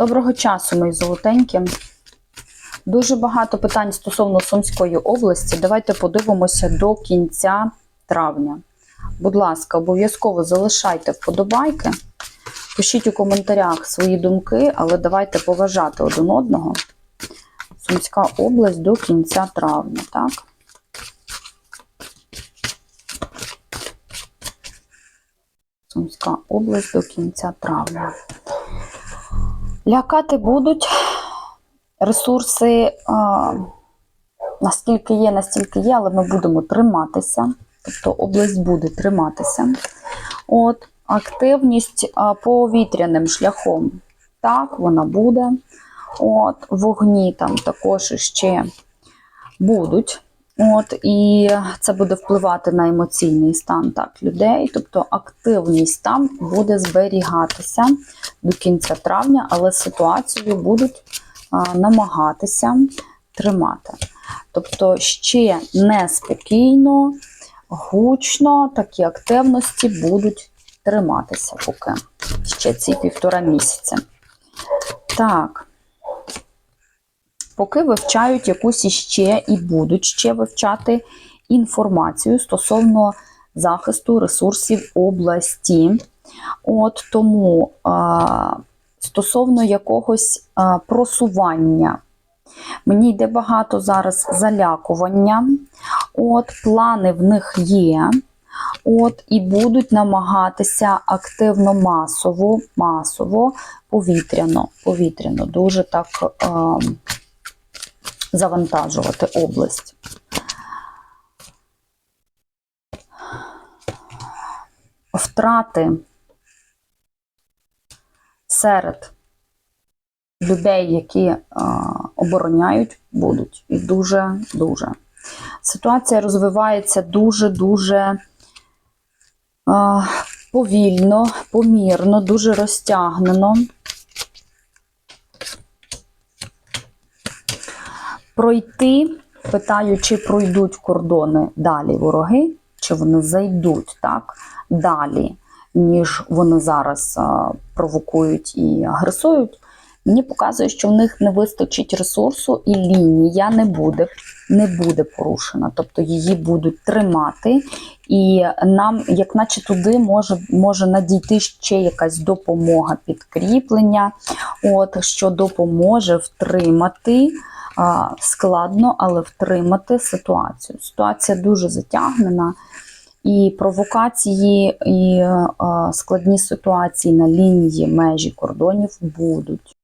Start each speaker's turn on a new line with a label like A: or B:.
A: Доброго часу, мої золотенькі. Дуже багато питань стосовно Сумської області. Давайте подивимося до кінця травня. Будь ласка, обов'язково залишайте вподобайки. Пишіть у коментарях свої думки, але давайте поважати один одного. Сумська область до кінця травня, так? Сумська область до кінця травня. Лякати будуть ресурси а, наскільки є, настільки є, але ми будемо триматися. Тобто область буде триматися. От, активність а, повітряним шляхом. Так, вона буде. От, вогні там також ще будуть. От, і це буде впливати на емоційний стан так, людей. Тобто активність там буде зберігатися до кінця травня, але ситуацію будуть а, намагатися тримати. Тобто ще неспокійно, гучно такі активності будуть триматися поки ще ці півтора місяця. Так. Поки вивчають якусь іще і будуть ще вивчати інформацію стосовно захисту ресурсів області. От тому а, стосовно якогось а, просування. Мені йде багато зараз залякування. От, плани в них є. От, і будуть намагатися активно масово, масово, повітряно, повітряно, дуже так е, завантажувати область. Втрати серед людей, які е, обороняють, будуть. І дуже-дуже. Ситуація розвивається дуже-дуже е, повільно, помірно, дуже розтягнено. Пройти, питаю, чи пройдуть кордони далі вороги, чи вони зайдуть так далі, ніж вони зараз е, провокують і агресують. Мені показує, що в них не вистачить ресурсу, і лінія не буде не буде порушена, тобто її будуть тримати, і нам, як наче туди, може може надійти ще якась допомога, підкріплення, от що допоможе втримати. Складно, але втримати ситуацію. Ситуація дуже затягнена, і провокації, і складні ситуації на лінії межі кордонів будуть.